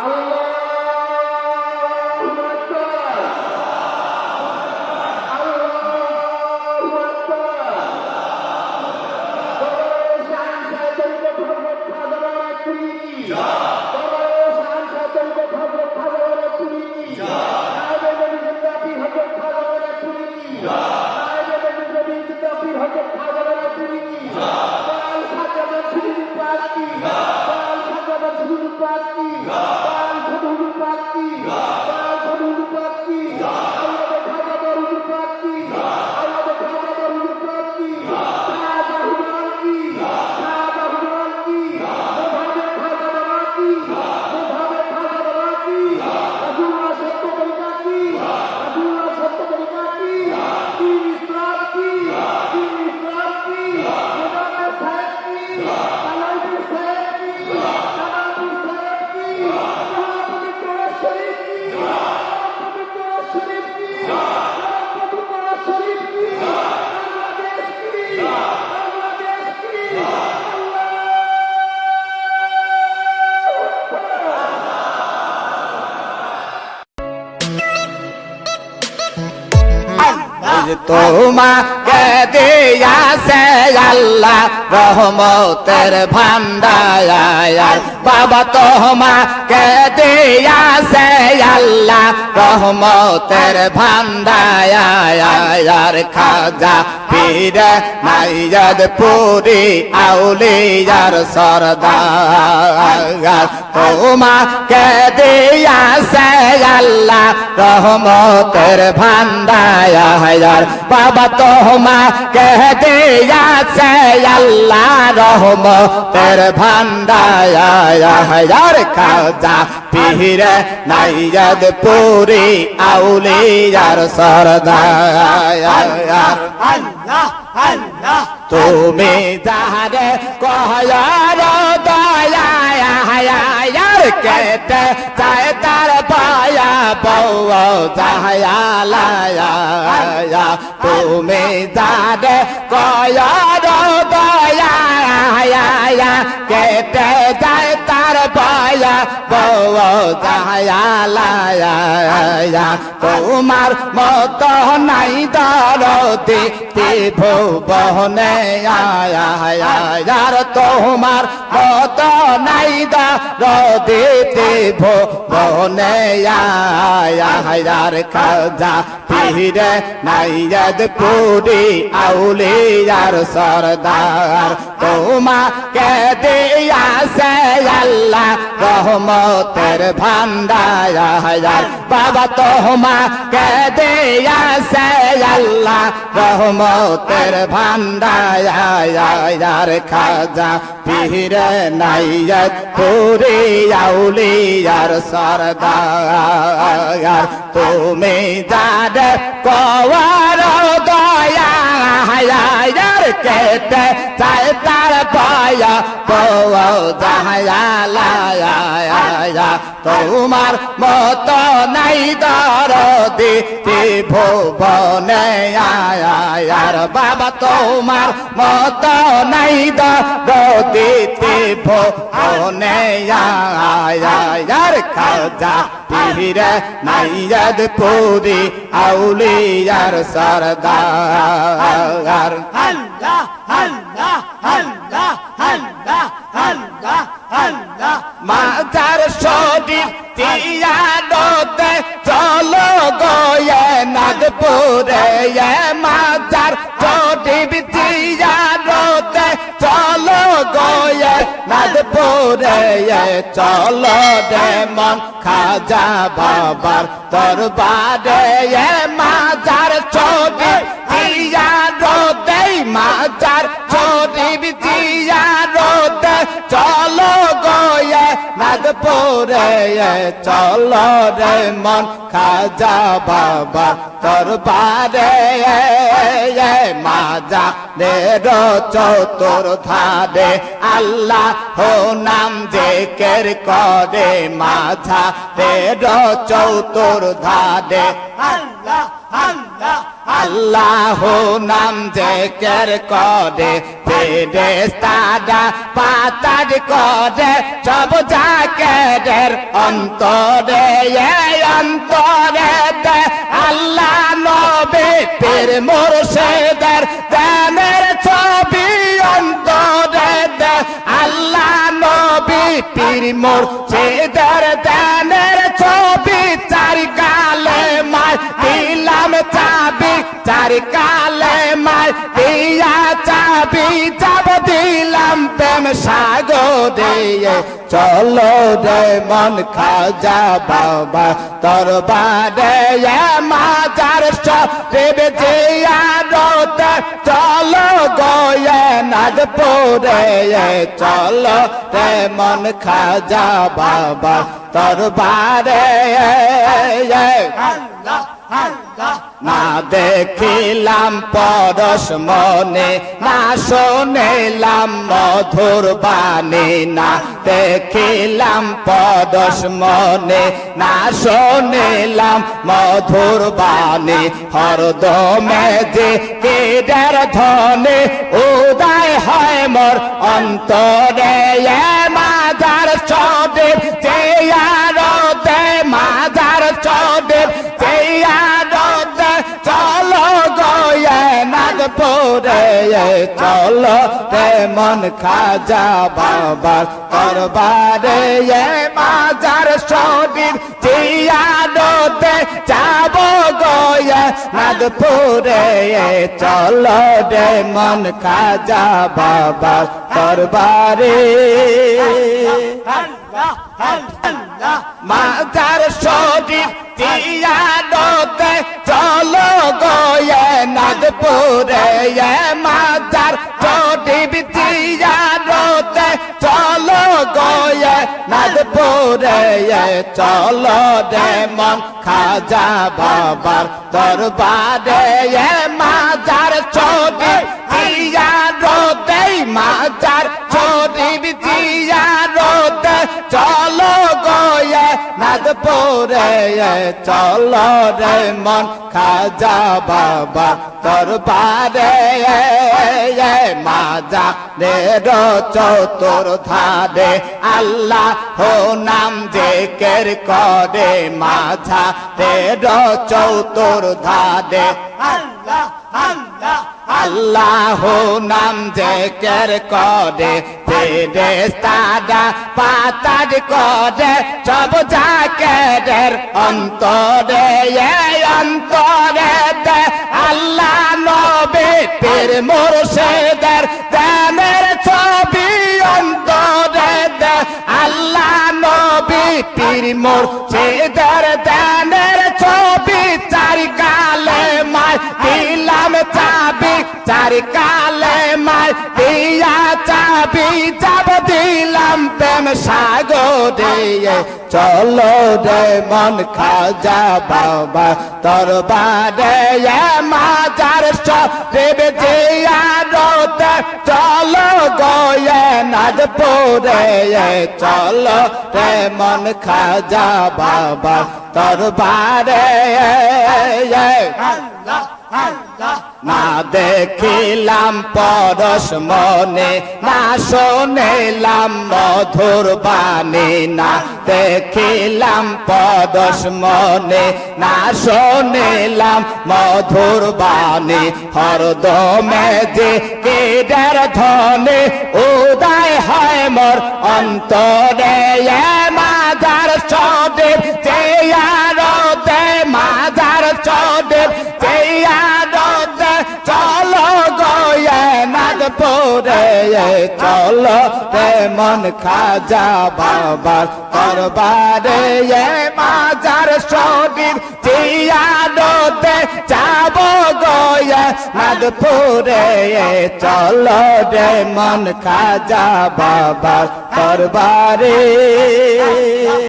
Ah! তোমাকে দিয়াছে আল্লাহ রহমতের ভান্ডার। বাবা তোমাকে দিয়াছে আল্লাহ, রহমতের ভান্ডার, খাজা পীরে নাইয়াদ পুরি আউলিয়ার সরদার। তোমাকে দিয়াছে আল্লাহ, রহমতের ভান্ডার। বাবা তোমাকে দিয়াছে আল্লাহ, রহমতের ভান্ডার খাজা পীরে নাইয়াদ পুরি আউলিয়ার সরদার তুমি যাহারে কহয়ার দয়ার কেটে চায় তার পায়া বউ যাহায়া তুমি যাহারে কয়ার দয়া কেটে যায় তোমার মত নাই দরদি ভুবনে আয়ার তোমার মত নাই দরদি ভুবনে আয়ার খাজা পীরে নাইয়াদ পুরি আউলিয়ার সরদার। তোমা কে দিয়া দিয়াছে আল্লাহ রহমতের ভান্ডার বাবা তোমাকে দিয়াছে আল্লাহ, রহমতের ভান্ডার খাজা পীরে নাইয়াদ পুরি আউলিয়ার সরদার। তুমি যারে কওয়ার দয়া কেটে চায় তার পায়া বউ যাহায়া তোমার মত নাই দরদি ভুবনে আয়ার বাবা তোমার মত নাই দরদি ভুবনে আয়ার খাজা পীরে নাইয়াদ পুরি আউলিয়ার সরদার আল্লাহ মাজার শরীর তিয়ারতে চলো গয়ে নাগপুরে। মাজার শরীর তিয়ারতে চলো গয়ে নাগপুরে। চলো রে মন খাজা বাবার দরবারে। মাজার শরীর মাজার শরীর তিয়ারতে চলো গয়ে নাগপুরে, চলো রে মন খাজা বাবা তোর দরবারে। মাজা রে চতুর ধারে, আল্লাহ হো নাম জেকের করে। মাঝা রে চতুর ধারে, আল্লাহ আল্লাহ। আল্লাহ নাম জেকের করে ফেরেস্তারা পাতার করে, সব জাকের অন্তরে, এই অন্তরে দে আল্লাহ নবে পীর মুর্শিদের দানের ছবি অন্তরে দে আল্লাহ নবী পীর মুর্শিদের চারি কালে মায় দিয়া চাবি যাব দিলাম প্রেম সাগরে চলো রে মন খাজা বাবা তোর বারে মাজার সব রোতে চলো গয়ে নাগপুরে। চলো রে মন খাজা বাবা তোর বারে আল্লাহ। না দেখিলাম পরশ মনে, না শোনেলাম মধুর বাণী, না দেখিলাম পরশ মনে, না শোনেলাম মধুর বাণী। হরদমে যে কেডের ধনে উদয় হয় মোর অন্তরে, এ মাজার চবে নাগপুরে চলো রে মন খাজা বাবার দরবারে মাজার শরীর জিয়ারতে যাব গয়ে নাগপুরে। চলো রে মন খাজা বাবার দরবারে। মাজার শরীর তিয়ারতে চলো নাগপুরে এ মাজার শরীর তিয়ারতে চলো গয়ে নাদপুরে চলো রে মন, খাজা বাবার দরবারে এ মাজার নাগপুরে চলো রে মন, খাজা বাবা, দরবারে মাজা রে চতুর ধারে আল্লাহ হো নাম জেকের করে মাঝা রে চতুর ধারে আল্লাহ আল্লাহ আল্লাহ নাম জেকের করে ফেরেস্তারা পাতার করে, সব জাকের অন্তরে অন্তরে আল্লাহ নবে পীর মুর্শিদের দানের ছবি অন্তরে আল্লাহ নবী পীর মুর্শিদের দানের ছবি চারি কালে দিলাম চাবি, চারি কালে মায় দিয়া চাবি যাব দিলাম প্রেম সাগরে চলো রে মন খাজা বাবা তোর বারে মাজার সব জিয়া রোতে চলো গয়ে নাগপুরে। চলো রে মন খাজা বাবা তোর বারে আল্লাহ আল্লাহ। না দেখিলাম পরশ মনে, না শোনেলাম মধুর বাণী, না দেখিলাম পরশ মনে, না শোনেলাম মধুর বাণী। হরদমে যে কেডের ধনে উদয় হয় মোর অন্তরে নাগপুরে চলো রে মন খাজা বাবার দরবারে। মাজার শরীর জিয়ারতে যাব গয়ে নাগপুরে। চলো রে মন খাজা বাবার দরবারে।